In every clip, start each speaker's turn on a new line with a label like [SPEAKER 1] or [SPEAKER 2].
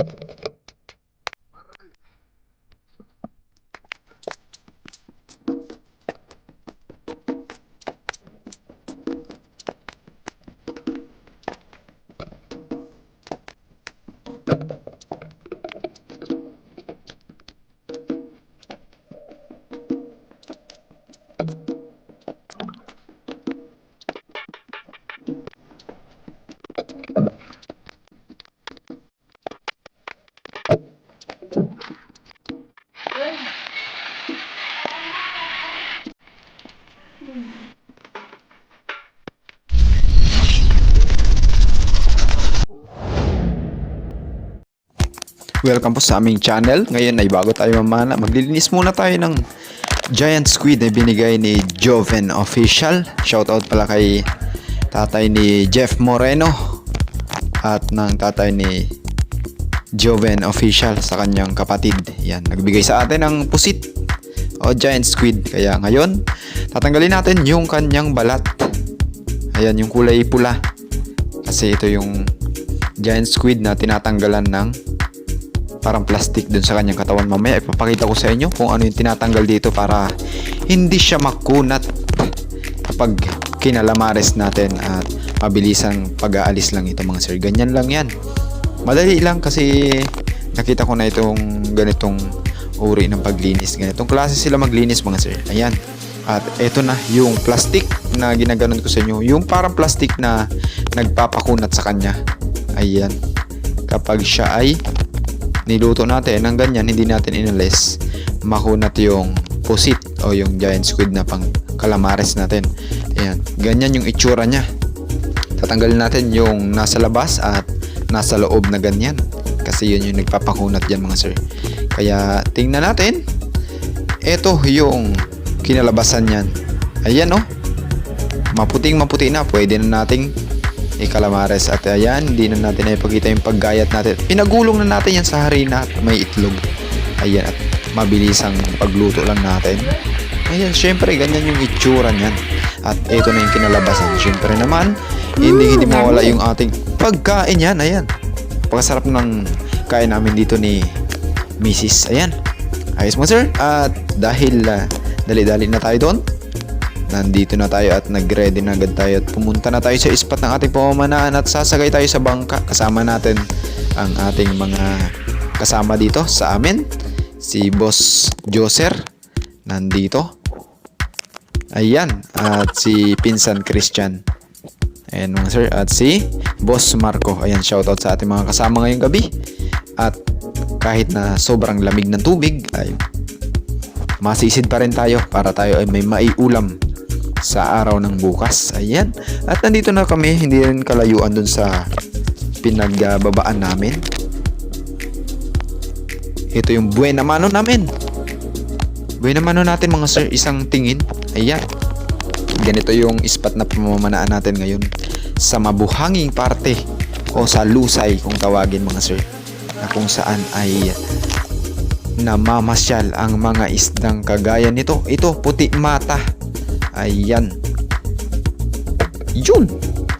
[SPEAKER 1] Thank uh you. -huh. Welcome po sa aming channel. Ngayon ay bago tayo mamana, maglilinis muna tayo ng giant squid na binigay ni Joven Official. Shoutout pala kay tatay ni Jeff Moreno at ng tatay ni Joven Official sa kanyang kapatid. Yan, nagbigay sa atin ng pusit o giant squid. Kaya ngayon, tatanggalin natin yung kanyang balat. Ayan, yung kulay pula. Kasi ito yung giant squid na tinatanggalan ng parang plastic dun sa kanyang katawan. Mamaya ipapakita ko sa inyo kung ano yung tinatanggal dito para hindi siya makunat kapag kinalamares natin at mabilisang pag-aalis lang ito mga sir. Ganyan lang yan. Madali lang kasi nakita ko na itong ganitong uri ng paglinis. Ganitong klase sila maglinis mga sir. Ayan. At eto na yung plastic na ginaganon ko sa inyo. Yung parang plastic na nagpapakunat sa kanya. Ayan. Kapag siya ay niluto natin ng ganyan, hindi natin inalis, makunat yung pusit o yung giant squid na pang calamares natin. Ayan, ganyan yung itsura niya. Tatanggalin natin yung nasa labas at nasa loob na ganyan. Kasi yun yung nagpapakunat dyan mga sir. Kaya tingnan natin. Ito yung kinalabasan niyan. Ayan oh. Maputing maputi na. Pwede na nating ikalamares at ayan hindi na natin ipakita yung paggayat natin. Pinagulong na natin yan sa harina at may itlog. Ayan at mabilisang pagluto lang natin. Ayan syempre ganyan yung itsura niyan. At ito na yung kinalabasan. Syempre naman hindi hindi mawala yung ating pagkain yan. Ayan. Pagkasarap ng kain namin dito ni Mrs. ayan. Ayos mo sir? At dahil uh, dali-dali na tayo doon nandito na tayo at nag-ready na agad tayo at pumunta na tayo sa spot ng ating pamamanaan at sasagay tayo sa bangka. Kasama natin ang ating mga kasama dito sa amin. Si Boss Joser nandito. Ayan at si Pinsan Christian. Ayan mga sir at si Boss Marco. Ayan shoutout sa ating mga kasama ngayong gabi. At kahit na sobrang lamig ng tubig ay masisid pa rin tayo para tayo ay may maiulam sa araw ng bukas. Ayan. At nandito na kami, hindi rin kalayuan dun sa pinagbabaan namin. Ito yung buena mano namin. Buena mano natin mga sir, isang tingin. Ayan. Ganito yung spot na pamamanaan natin ngayon sa mabuhanging parte o sa lusay kung tawagin mga sir na kung saan ay namamasyal ang mga isdang kagaya nito. Ito, puti mata. Ayan. Yun.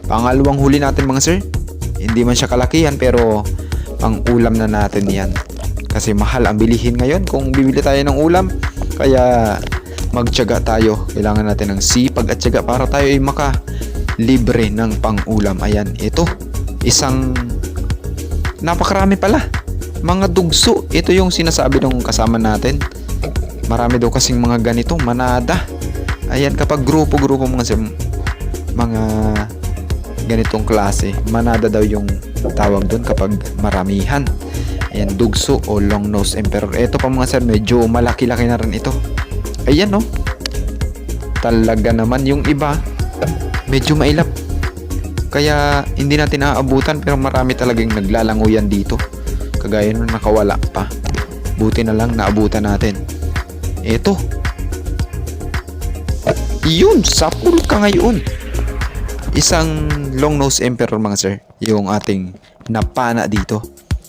[SPEAKER 1] Pangalawang huli natin mga sir. Hindi man siya kalakihan pero pang ulam na natin yan. Kasi mahal ang bilihin ngayon kung bibili tayo ng ulam. Kaya magtiyaga tayo. Kailangan natin ng sipag at tiyaga para tayo ay maka libre ng pang ulam. Ayan, ito. Isang napakarami pala. Mga dugso. Ito yung sinasabi ng kasama natin. Marami daw kasing mga ganito. Manada. Ayan, kapag grupo-grupo mga sir, mga ganitong klase, manada daw yung tawag doon kapag maramihan. Ayan, dugso o long nose emperor. Ito pa mga sir, medyo malaki-laki na rin ito. Ayan, no? Talaga naman yung iba, medyo mailap. Kaya hindi natin naaabutan pero marami talagang naglalanguyan dito. Kagaya nung nakawala pa. Buti na lang naabutan natin. Ito, yun, sapul ka ngayon. Isang long nose emperor mga sir, yung ating napana dito.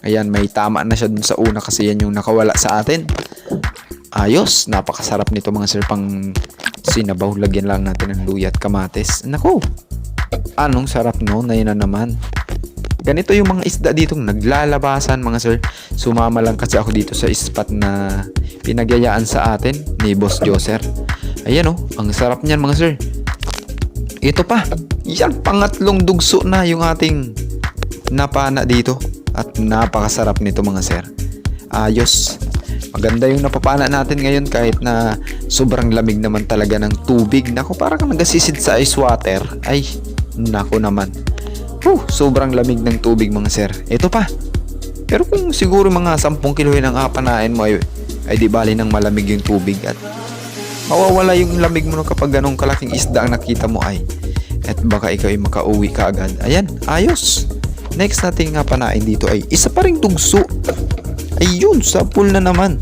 [SPEAKER 1] Ayan, may tama na siya dun sa una kasi yan yung nakawala sa atin. Ayos, napakasarap nito mga sir pang sinabaw. Lagyan lang natin ng luya at kamatis. Nako, anong sarap no, na na naman. Ganito yung mga isda dito naglalabasan mga sir. Sumama lang kasi ako dito sa spot na pinagyayaan sa atin ni Boss Joser. Ayan oh, ang sarap niyan mga sir. Ito pa, yan pangatlong dugso na yung ating napana dito. At napakasarap nito mga sir. Ayos. Maganda yung napapana natin ngayon kahit na sobrang lamig naman talaga ng tubig. Nako, parang nagasisid sa ice water. Ay, nako naman. Huh, sobrang lamig ng tubig mga sir. Ito pa. Pero kung siguro mga 10 kilohin ang apanain mo ay, ay di bali ng malamig yung tubig at mawawala yung lamig mo kapag ganong kalaking isda ang nakita mo ay at baka ikaw ay makauwi ka agad. Ayan, ayos. Next nating nga panain dito ay isa pa ring tugso. Ayun, sa pool na naman.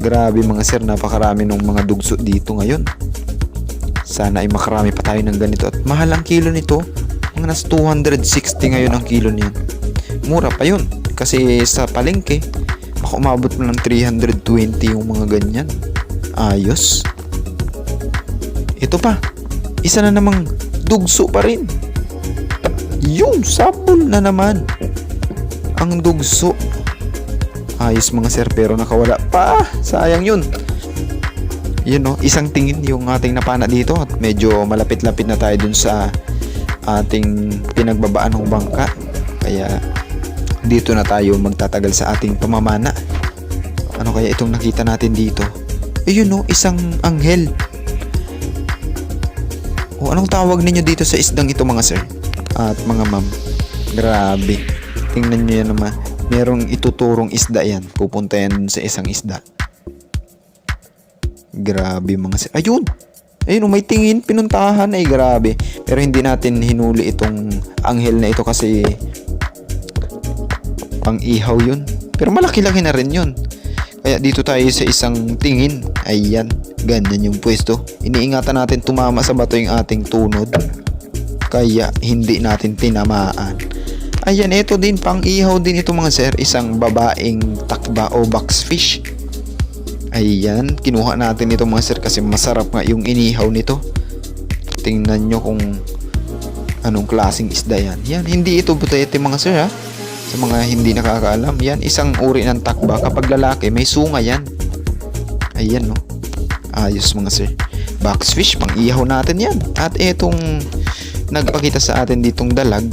[SPEAKER 1] Grabe mga sir, napakarami ng mga dugso dito ngayon. Sana ay makarami pa tayo ng ganito. At mahal ang kilo nito. Mga nasa 260 ngayon ang kilo niyan. Mura pa yun. Kasi sa palengke, baka umabot mo ng 320 yung mga ganyan. Ayos. Ito pa. Isa na namang dugso pa rin. Yung sabol na naman. Ang dugso. Ayos mga sir pero nakawala pa. Sayang yun. Yun no, isang tingin yung ating napana dito at medyo malapit-lapit na tayo dun sa ating pinagbabaan ng bangka. Kaya dito na tayo magtatagal sa ating pamamana. Ano kaya itong nakita natin dito? Ayun no, isang anghel. O anong tawag ninyo dito sa isdang ito mga sir? At mga ma'am. Grabe. Tingnan nyo yan naman. Merong ituturong isda yan. Pupunta yan sa isang isda. Grabe mga sir. Ayun! Ayun, oh, may tingin, pinuntahan ay grabe. Pero hindi natin hinuli itong anghel na ito kasi pang ihaw yun. Pero malaki-laki na rin yun. Kaya dito tayo sa isang tingin. Ayan, ganyan yung pwesto. Iniingatan natin tumama sa bato yung ating tunod. Kaya hindi natin tinamaan. Ayan, ito din, pang ihaw din ito mga sir. Isang babaeng takba o boxfish. Ayan, kinuha natin ito mga sir kasi masarap nga yung inihaw nito. Tingnan nyo kung anong klaseng isda yan. Yan, hindi ito butete mga sir ha. Sa mga hindi nakakaalam, yan isang uri ng takba. Kapag lalaki, may sunga yan. Ayan no. Ayos mga sir. Boxfish, pang ihaw natin yan. At etong nagpakita sa atin ditong dalag,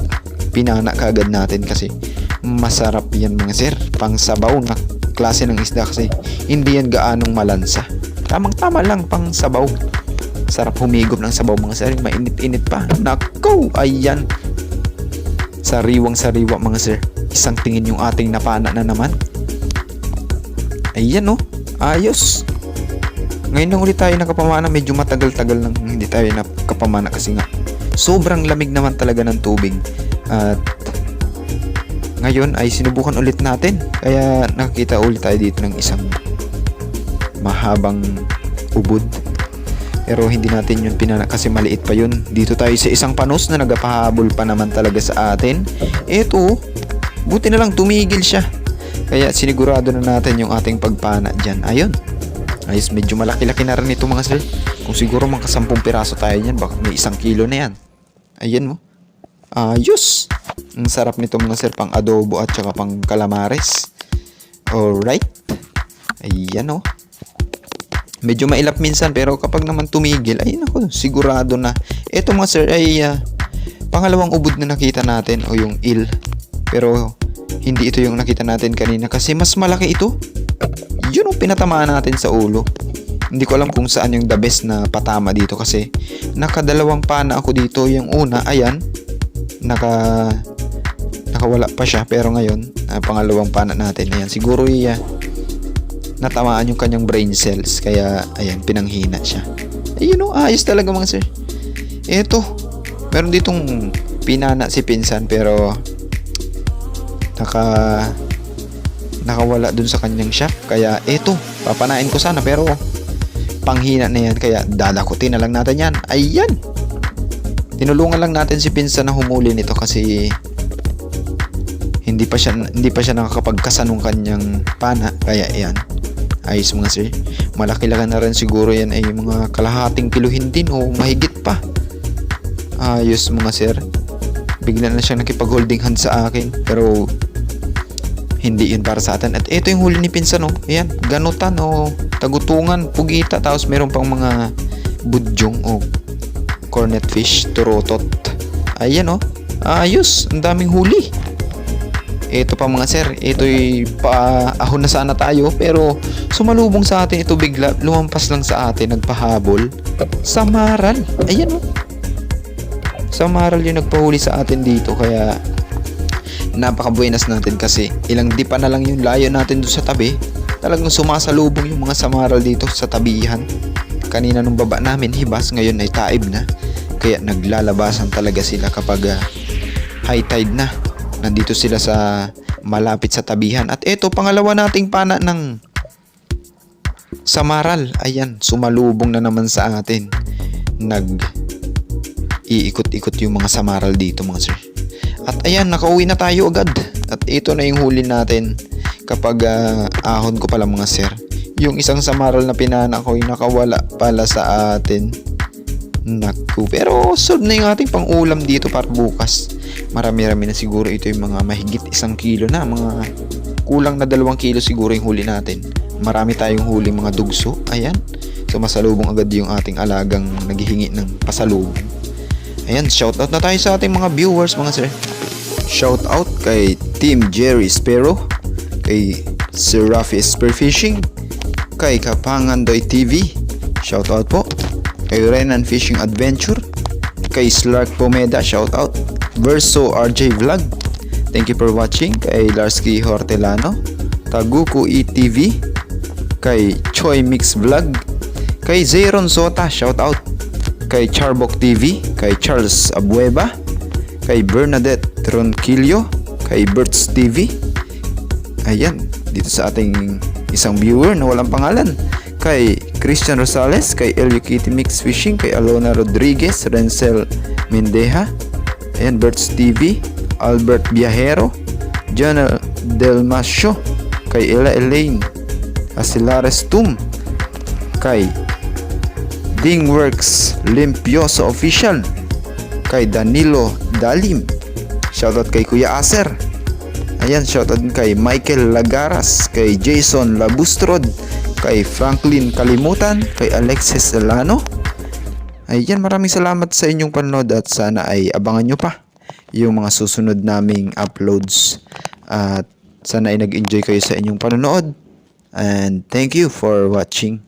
[SPEAKER 1] pinana kaagad natin kasi masarap yan mga sir. Pang sabaw na klase ng isda kasi hindi yan gaanong malansa. Tamang tama lang pang sabaw. Sarap humigop ng sabaw mga sir. Mainit-init pa. Nako, ayan. Sariwang sariwa mga sir. Isang tingin yung ating napana na naman. Ayan no. Ayos. Ngayon lang ulit tayo nakapamana. Medyo matagal-tagal nang hindi tayo nakapamana kasi nga sobrang lamig naman talaga ng tubig. At ngayon ay sinubukan ulit natin. Kaya nakakita ulit tayo dito ng isang mahabang ubod. Pero hindi natin yun pinana kasi maliit pa yun. Dito tayo sa isang panos na nagapahabol pa naman talaga sa atin. Eto, buti na lang tumigil siya. Kaya sinigurado na natin yung ating pagpana dyan. Ayun. Ayos, medyo malaki-laki na rin ito mga sir. Kung siguro mga kasampung piraso tayo yan, baka may isang kilo na yan. Ayan mo. Ayos. Ang sarap nito mga sir, pang adobo at saka pang calamares. Alright. Ayan oh. Medyo mailap minsan pero kapag naman tumigil, ay nako, sigurado na. Ito mga sir ay ah, pangalawang ubod na nakita natin o yung il. Pero hindi ito yung nakita natin kanina kasi mas malaki ito. Yun ang pinatamaan natin sa ulo. Hindi ko alam kung saan yung the best na patama dito kasi nakadalawang pana ako dito. Yung una, ayan, naka nakawala pa siya pero ngayon ah, pangalawang pana natin ayan siguro iya natamaan yung kanyang brain cells kaya ayan pinanghina siya ayun o ayos talaga mga sir eto meron ditong pinana si pinsan pero naka nakawala dun sa kanyang shop. Kaya eto papanain ko sana pero panghina na yan. Kaya dadakutin na lang natin yan. Ayan! Tinulungan lang natin si pinsan na humuli nito kasi hindi pa siya hindi pa siya nakakapagkasa nung kanyang pana. Kaya ayan. Ayos mga sir. Malaki-laki na rin siguro yan ay mga kalahating kiluhin din o mahigit pa. Ayos mga sir bigla na siyang nakipag-holding hand sa akin. Pero hindi yun para sa atin. At ito yung huli ni Pinsan, oh. Ayan, ganutan o tagutungan, pugita. Tapos meron pang mga budyong o cornet fish, turotot. Ayan, oh. Ayos, ang daming huli. Ito pa mga sir, ito'y paahon na sana tayo pero sumalubong sa atin ito bigla, lumampas lang sa atin, nagpahabol. Samaral, ayan oh. Samaral yung nagpahuli sa atin dito kaya napakabuenas natin kasi ilang di pa na lang yung layo natin doon sa tabi. Talagang sumasalubong yung mga samaral dito sa tabihan. Kanina nung baba namin hibas, ngayon ay taib na. Kaya naglalabasan talaga sila kapag ah, high tide na. Nandito sila sa malapit sa tabihan. At ito, pangalawa nating pana ng samaral. Ayan, sumalubong na naman sa atin. Nag iikot-ikot yung mga samaral dito mga sir. At ayan, nakauwi na tayo agad. At ito na yung huli natin kapag ah, ahon ko pala mga sir. Yung isang samaral na pinana ko yung nakawala pala sa atin. Naku, pero solve na yung ating pang-ulam dito para bukas. Marami-rami na siguro ito yung mga mahigit isang kilo na. Mga kulang na dalawang kilo siguro yung huli natin. Marami tayong huli mga dugso. Ayan. So masalubong agad yung ating alagang naghihingi ng pasalubong. Ayan, shoutout na tayo sa ating mga viewers mga sir. Shoutout kay Team Jerry Sparrow, kay Sir Rafi Spearfishing, kay Kapangandoy TV, shoutout po, kay Renan Fishing Adventure, kay Slark Pomeda, shoutout, Verso RJ Vlog, thank you for watching, kay Larsky Hortelano, Taguku ETV, kay Choi Mix Vlog, kay Zayron Sota, shoutout, kay Charbok TV, kay Charles Abueva, kay Bernadette Ronquillo, kay Berts TV. Ayan, dito sa ating isang viewer na walang pangalan. Kay Christian Rosales, kay Elio Kitty Mix Fishing, kay Alona Rodriguez, Rencel Mendeja, ayan, Berts TV, Albert Viajero, Jonah Delmasio, kay Ella Elaine, Asilares Tum, kay Dingworks Limpioso Official kay Danilo Dalim. Shoutout kay Kuya Aser ayan shoutout kay Michael Lagaras kay Jason Labustrod kay Franklin Kalimutan kay Alexis Elano ayan maraming salamat sa inyong panonood at sana ay abangan nyo pa yung mga susunod naming uploads. At sana ay nag-enjoy kayo sa inyong panonood. And thank you for watching